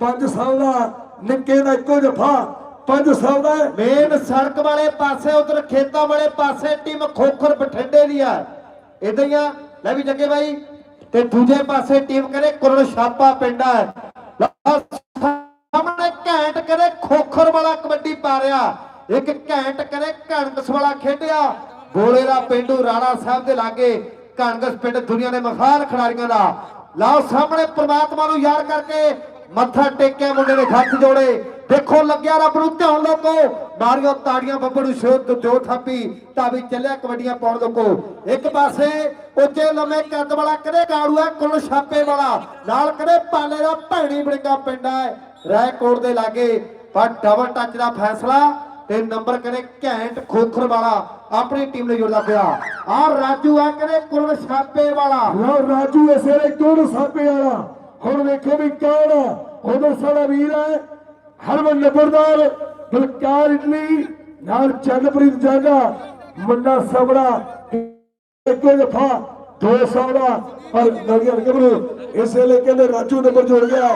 500 ਦਾ ਨਿੱਕੇ ਦਾ ਇੱਕੋ ਜਫਾ 500 ਦਾ ਮੇਨ ਸੜਕ ਵਾਲੇ ਪਾਸੇ, ਉਧਰ ਖੇਤਾਂ ਵਾਲੇ ਪਾਸੇ ਟੀਮ ਖੋਖਰ ਬਠਿੰਡੇ ਦੀ ਆ। ਇਦਾਂ ਹੀ ਆ, ਲੈ ਵੀ ਜੱਗੇ ਬਾਈ। ਤੇ ਦੂਜੇ ਪਾਸੇ ਟੀਮ ਕਹਿੰਦੇ ਕੁਰਨ ਛਾਪਾ ਪਿੰਡ ਸਾਹਮਣੇ ਘੈਂਟ ਕਰੇ ਖੋਖਰ ਵਾਲਾ ਕਬੱਡੀ ਪਾ ਰਿਹਾ। ਇੱਕ ਘੈਂਟ ਕਰੇ ਕਣਕਸ ਵਾਲਾ ਖੇਡਿਆ। ਗੋਲੇ ਦਾ ਪਿੰਡੂ ਰਾਣਾ ਸਾਹਿਬ ਦੇ ਲਾਗੇ ਕਣਕਸ ਪਿੰਡ ਦੁਨੀਆ ਦੇ ਮਖਾਲ ਖਿਡਾਰੀਆਂ ਦਾ। ਲਾਓ, ਸਾਹਮਣੇ ਪ੍ਰਮਾਤਮਾ ਨੂੰ ਯਾਦ ਕਰਕੇ ਮੱਥਾ ਟੇਕਿਆ ਮੁੰਡੇ ਨੇ ਹੱਥ ਜੋੜੇ। ਦੇਖੋ ਲੱਗਿਆ ਰੱਬ ਨੂੰ ਧਿਆਨ ਲੋਕੋ। ਮਾਰੀਓ ਤਾੜੀਆਂ ਬੱਬੜ ਨੂੰ ਜੋ ਥਾਪੀ, ਤਾਂ ਵੀ ਚੱਲਿਆ ਕਬੱਡੀਆਂ ਪਾਉਣ ਲੋਕੋ। ਇੱਕ ਪਾਸੇ ਉੱਚੇ ਲੰਮੇ ਕੱਦ ਵਾਲਾ, ਕਦੇ ਗਾੜੂਆ ਕੁਲ ਛਾਪੇ ਵਾਲਾ। ਨਾਲ ਕਦੇ ਪਾਲੇ ਦਾ ਭੈਣੀ ਬੜਿੰਗਾ ਪਿੰਡ ਹੈ, ਰਾਏਕੋਟ ਦੇ ਲਾਗੇ। ਪਰ ਡਬਲ ਟੱਚ ਦਾ ਫੈਸਲਾ ਤੇ ਨੰਬਰ ਕਦੇ ਘੈਂਟ ਖੋਖਰ ਵਾਲਾ ਆਪਣੀ ਟੀਮ ਲਈ ਜੁੜਦਾ ਪਿਆ। ਆ ਰਾਜੂ ਆ ਕਦੇ ਕੁਲ ਛਾਪੇ ਵਾਲਾ। ਲਓ ਰਾਜੂ ਇਸੇ ਵੇਲੇ ਕੋੜ ਸਾਪੇ ਵਾਲਾ। ਹੁਣ ਵੇਖੋ ਵੀ ਕੌਣ ਆ। ਸਾਡਾ ਵੀਰ ਹੈ, ਹਰਮਨ ਨੰਬਰਦਾਰ, ਬਲਕਾਰ ਇਟਲੀ ਨਾਲ ਚੰਦਪ੍ਰੀਤ ਜਾਗਾ, ਮੁੰਡਾ ਸਬੜਾ ਇੱਕੋ ਜਫਾ 200 ਦਾ ਪਰ ਨਗਰ ਕਬਰੂ ਇਸੇ ਲਈ ਕਹਿੰਦੇ ਰਾਜੂ ਨੰਬਰ ਜੋੜ ਗਿਆ